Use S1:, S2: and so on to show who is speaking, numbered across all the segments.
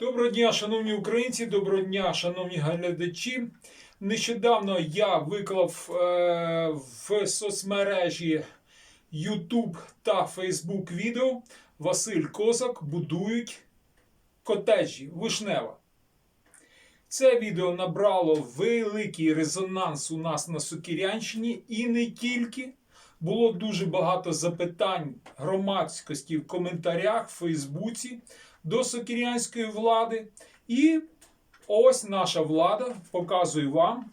S1: Доброго дня, шановні українці, доброго дня, шановні глядачі. Нещодавно я виклав е, в соцмережі YouTube та Facebook відео Василь Козак будують котеджі Вишнева. Це відео набрало великий резонанс у нас на Сокірянщині і не тільки. Було дуже багато запитань громадськості в коментарях в Фейсбуці до сокірянської влади. І ось наша влада, показую вам,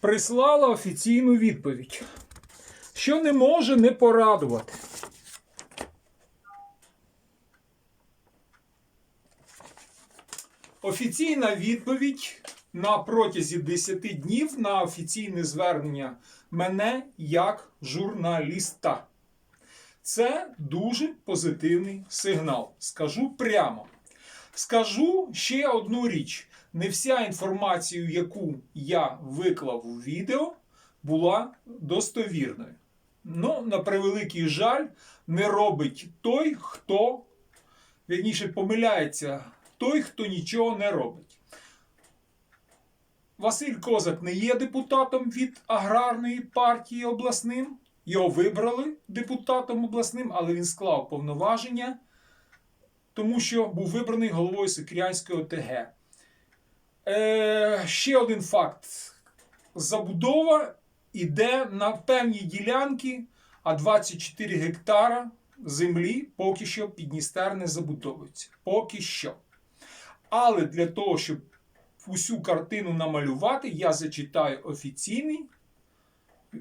S1: прислала офіційну відповідь, що не може не порадувати. Офіційна відповідь на протязі 10 днів на офіційне звернення мене як журналіста. Це дуже позитивний сигнал. Скажу прямо. Скажу ще одну річ: не вся інформація, яку я виклав у відео, була достовірною. Ну, на превеликий жаль, не робить той, хто вірніше помиляється, той, хто нічого не робить. Василь Козак не є депутатом від аграрної партії обласним. Його вибрали депутатом обласним, але він склав повноваження, тому що був вибраний головою Сикрянської ОТГ. Е, ще один факт: забудова йде на певні ділянки, а 24 гектара землі поки що Підністер не забудовується. Поки що. Але для того, щоб усю картину намалювати, я зачитаю офіційний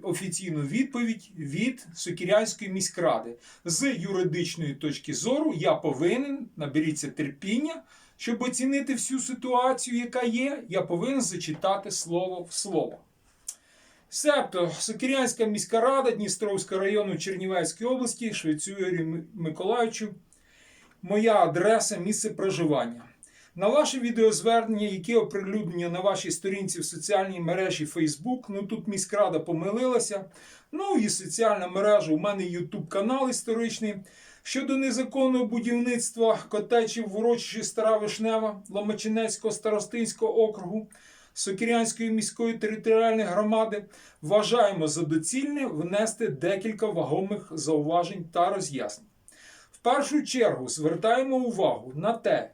S1: офіційну відповідь від Сокірянської міськради. З юридичної точки зору я повинен, наберіться терпіння, щоб оцінити всю ситуацію, яка є, я повинен зачитати слово в слово. Себто Сокірянська міська рада Дністровського району Чернівецької області, Швецю Юрію Миколаївичу, моя адреса, місце проживання. На ваше відеозвернення, яке оприлюднення на вашій сторінці в соціальній мережі Facebook, ну тут міськрада помилилася. Ну і соціальна мережа, у мене YouTube канал історичний. Щодо незаконного будівництва котечів в урочищі Стара Вишнева Ломачинецького старостинського округу Сокірянської міської територіальної громади, вважаємо за доцільне внести декілька вагомих зауважень та роз'яснень. В першу чергу звертаємо увагу на те,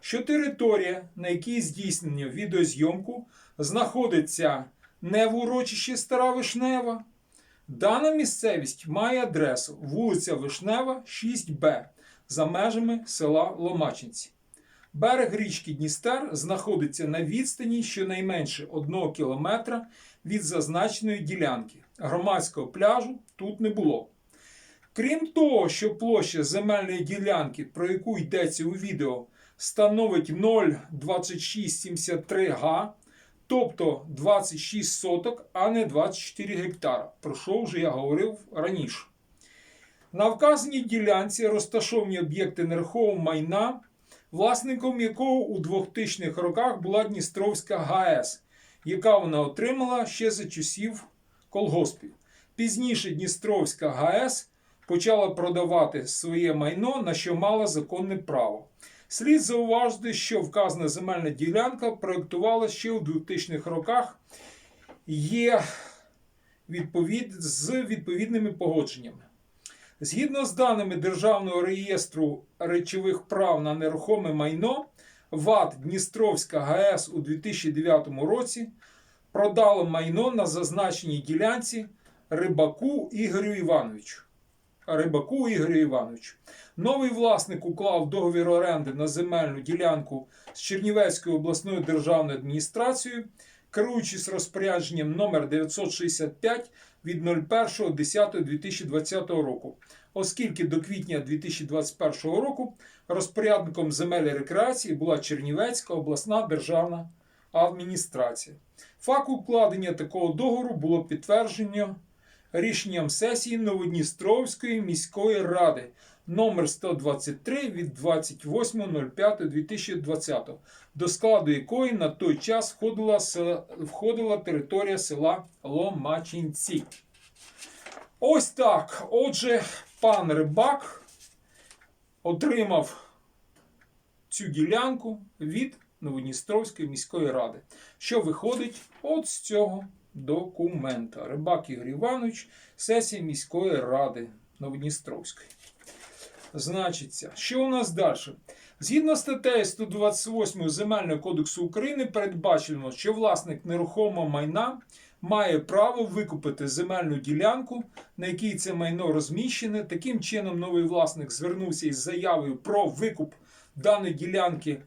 S1: що територія, на якій здійснення відеозйомку, знаходиться не в урочищі Стара Вишнева. Дана місцевість має адресу вулиця Вишнева, 6Б за межами села Ломачинці. Берег річки Дністер знаходиться на відстані щонайменше 1 кілометра від зазначеної ділянки. Громадського пляжу тут не було. Крім того, що площа земельної ділянки, про яку йдеться у відео, становить 0,2673 га, тобто 26 соток, а не 24 гектара, про що вже я говорив раніше. На вказаній ділянці розташовані об'єкти нерухомого майна, власником якого у 2000-х роках була Дністровська ГАЕС, яка вона отримала ще за часів колгоспів. Пізніше Дністровська ГАЕС почала продавати своє майно, на що мала законне право. Слід зауважити, що вказана земельна ділянка проєктувалася ще у 2000-х роках, є відповід... з відповідними погодженнями. Згідно з даними Державного реєстру речових прав на нерухоме майно, ВАД Дністровська ГАЕС у 2009 році продало майно на зазначеній ділянці Рибаку Ігорю Івановичу. Рибаку Ігорю Івановичу. Новий власник уклав договір оренди на земельну ділянку з Чернівецькою обласною державною адміністрацією, керуючись розпорядженням номер 965 від 01.10.2020 року, оскільки до квітня 2021 року розпорядником земель рекреації була Чернівецька обласна державна адміністрація. Факт укладення такого договору було підтверджено рішенням сесії Новодністровської міської ради номер 123 від 28.05.2020, до складу якої на той час входила, входила територія села Ломачинці. Ось так. Отже, пан Рибак отримав цю ділянку від Новодністровської міської ради, що виходить от з цього документа. Рибак Ігор Іванович, сесія міської ради Новодністровської. Значиться, що у нас далі? Згідно статтею 128 Земельного кодексу України передбачено, що власник нерухомого майна має право викупити земельну ділянку, на якій це майно розміщене. Таким чином, новий власник звернувся із заявою про викуп даної ділянки.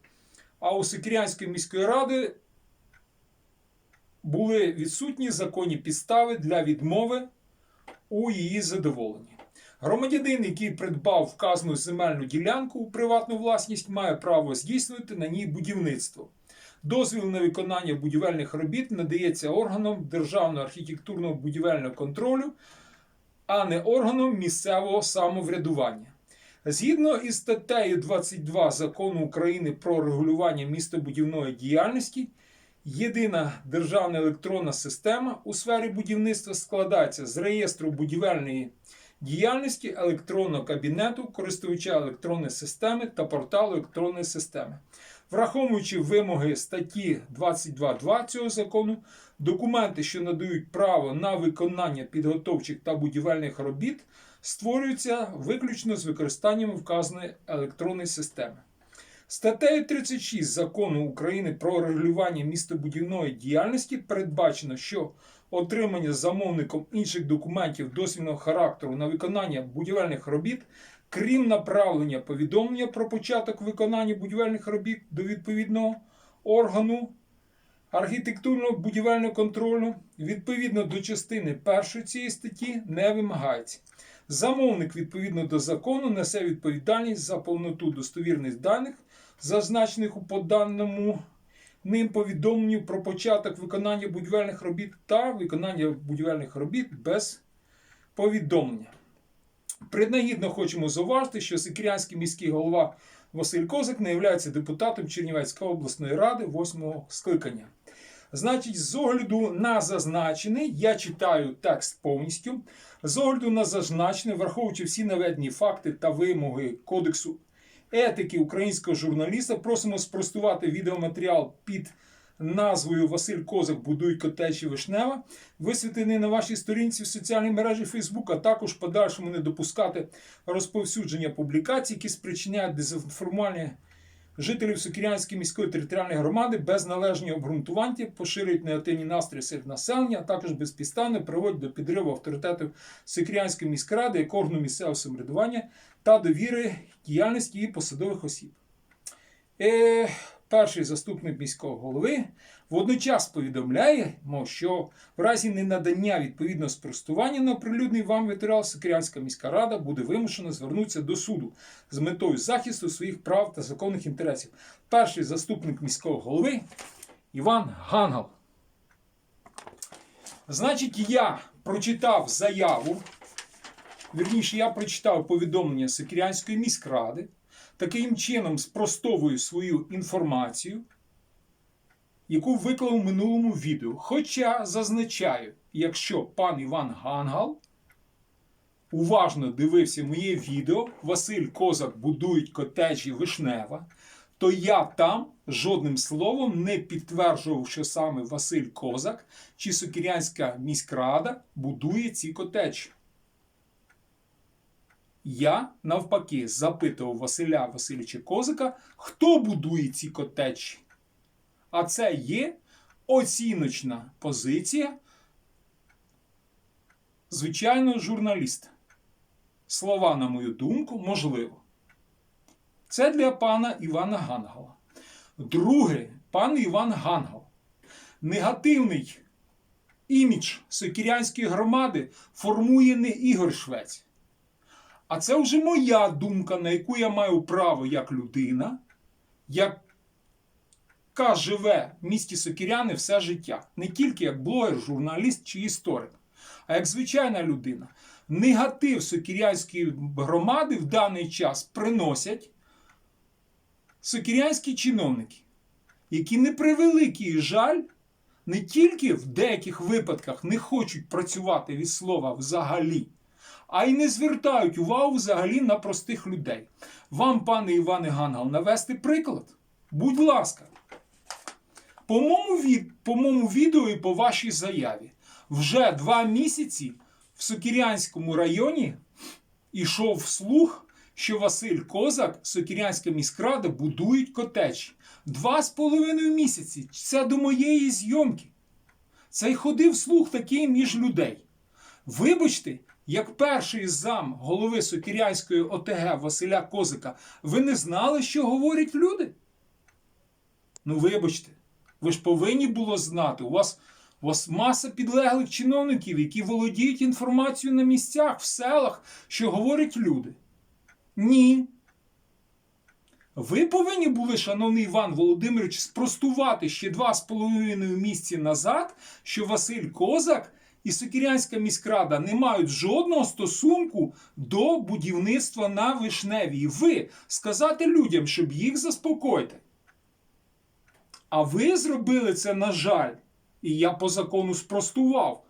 S1: А у Сикірянської міської ради були відсутні законні підстави для відмови у її задоволенні. Громадянин, який придбав вказану земельну ділянку у приватну власність, має право здійснювати на ній будівництво. Дозвіл на виконання будівельних робіт надається органам Державного архітектурного будівельного контролю, а не органам місцевого самоврядування. Згідно із статтею 22 закону України про регулювання містобудівної діяльності, єдина державна електронна система у сфері будівництва складається з реєстру будівельної діяльності електронного кабінету, користувача електронної системи та порталу електронної системи. Враховуючи вимоги статті 22.2 цього закону, документи, що надають право на виконання підготовчих та будівельних робіт, створюються виключно з використанням вказаної електронної системи. Статтею 36 закону України про регулювання містобудівної діяльності передбачено, що отримання замовником інших документів дозвільного характеру на виконання будівельних робіт, крім направлення повідомлення про початок виконання будівельних робіт до відповідного органу архітектурного будівельного контролю, відповідно до частини першої цієї статті, не вимагається. Замовник відповідно до закону несе відповідальність за повноту достовірних даних, зазначених у поданому ним повідомленню про початок виконання будівельних робіт та виконання будівельних робіт без повідомлення. Принагідно хочемо зауважити, що Сикірянський міський голова Василь Козак не є депутатом Чернівецької обласної ради 8 скликання. Значить, з огляду на зазначене, я читаю текст повністю. З огляду на зазначене, враховуючи всі наведені факти та вимоги Кодексу етики українського журналіста, просимо спростувати відеоматеріал під назвою Василь Козак будують котечі Вишнева, висвітлений на вашій сторінці в соціальній мережі Facebook, а також подальшому не допускати розповсюдження публікацій, які спричиняють дезінформування жителів Сокірянської міської територіальної громади без належні обґрунтування, поширюють негативні настрої серед населення, а також безпідставно приводять до підриву авторитету Сокірянської міськради як органу місцевого самоврядування та довіри діяльності її посадових осіб. Е, перший заступник міського голови водночас повідомляє, мов, що в разі ненадання відповідного спростування на оприлюдний вам матеріал Сокирянська міська рада буде вимушена звернутися до суду з метою захисту своїх прав та законних інтересів. Перший заступник міського голови Іван Гангал. Значить, я прочитав заяву. Вірніше, я прочитав повідомлення Сокирянської міськради. Таким чином спростовую свою інформацію, яку виклав у минулому відео. Хоча зазначаю, якщо пан Іван Гангал уважно дивився моє відео, Василь Козак будують котеджі Вишнева, то я там жодним словом не підтверджував, що саме Василь Козак чи Сокірянська міськрада будує ці котеджі. Я навпаки запитував Василя Васильовича Козика, хто будує ці котеджі. А це є оціночна позиція, звичайного журналіста. Слова, на мою думку, можливо. Це для пана Івана Гангала. Друге, пан Іван Гангал. Негативний імідж Сокірянської громади формує не Ігор Швець. А це вже моя думка, на яку я маю право як людина, яка живе в місті Сокіряни все життя. Не тільки як блогер, журналіст чи історик, а як звичайна людина. Негатив Сокірянської громади в даний час приносять сокірянські чиновники, які не превеликий жаль. Не тільки в деяких випадках не хочуть працювати від слова взагалі, а й не звертають увагу взагалі на простих людей. Вам, пане Іване Гангал, навести приклад? Будь ласка. По моєму, від, по моєму відео і по вашій заяві вже два місяці в Сокірянському районі ішов слух, що Василь Козак, Сокірянська міськрада, будують котечі. Два з половиною місяці. Це до моєї зйомки. Це й ходив слух такий між людей. Вибачте, як перший зам голови Сокірянської ОТГ Василя Козика, ви не знали, що говорять люди? Ну, вибачте, ви ж повинні було знати. У вас, у вас маса підлеглих чиновників, які володіють інформацією на місцях, в селах, що говорять люди. Ні. Ви повинні були, шановний Іван Володимирович, спростувати ще два з половиною місяці назад, що Василь Козак і Сокірянська міськрада не мають жодного стосунку до будівництва на Вишневій. Ви сказати людям, щоб їх заспокоїти. А ви зробили це, на жаль, і я по закону спростував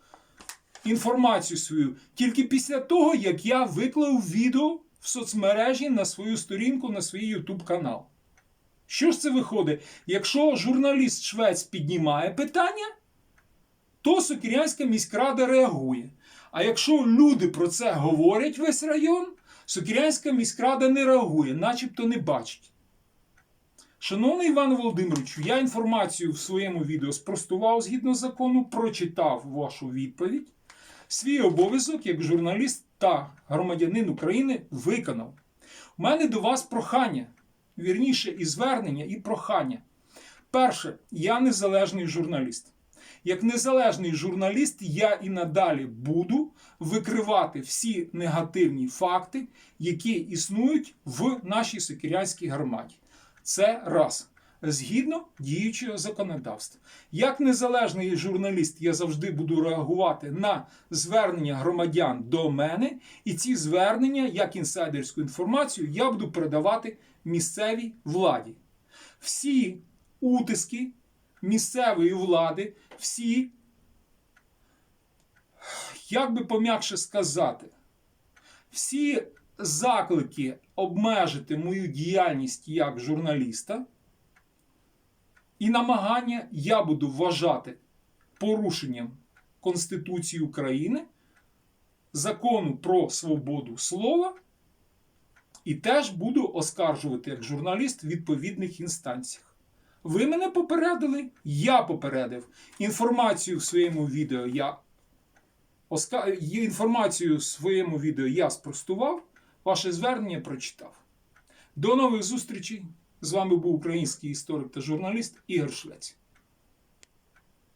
S1: інформацію свою тільки після того, як я виклав відео в соцмережі на свою сторінку, на свій YouTube канал. Що ж це виходить? Якщо журналіст Швець піднімає питання, то Сокірянська міськрада реагує. А якщо люди про це говорять весь район, Сокірянська міськрада не реагує, начебто не бачить. Шановний Іван Володимировичу, я інформацію в своєму відео спростував згідно закону, прочитав вашу відповідь. Свій обов'язок як журналіст та громадянин України виконав. У мене до вас прохання, вірніше, і звернення, і прохання. Перше, я незалежний журналіст. Як незалежний журналіст, я і надалі буду викривати всі негативні факти, які існують в нашій Сокирянській громаді. Це раз. Згідно діючого законодавства. Як незалежний журналіст, я завжди буду реагувати на звернення громадян до мене, і ці звернення, як інсайдерську інформацію, я буду передавати місцевій владі. Всі утиски місцевої влади, всі, як би пом'якше сказати, всі заклики обмежити мою діяльність як журналіста і намагання я буду вважати порушенням Конституції України, закону про свободу слова, і теж буду оскаржувати як журналіст в відповідних інстанціях. Ви мене попередили, я попередив. Інформацію в своєму відео я оска... інформацію в своєму відео я спростував, ваше звернення прочитав. До нових зустрічей! З вами був український історик та журналіст Ігор Швець.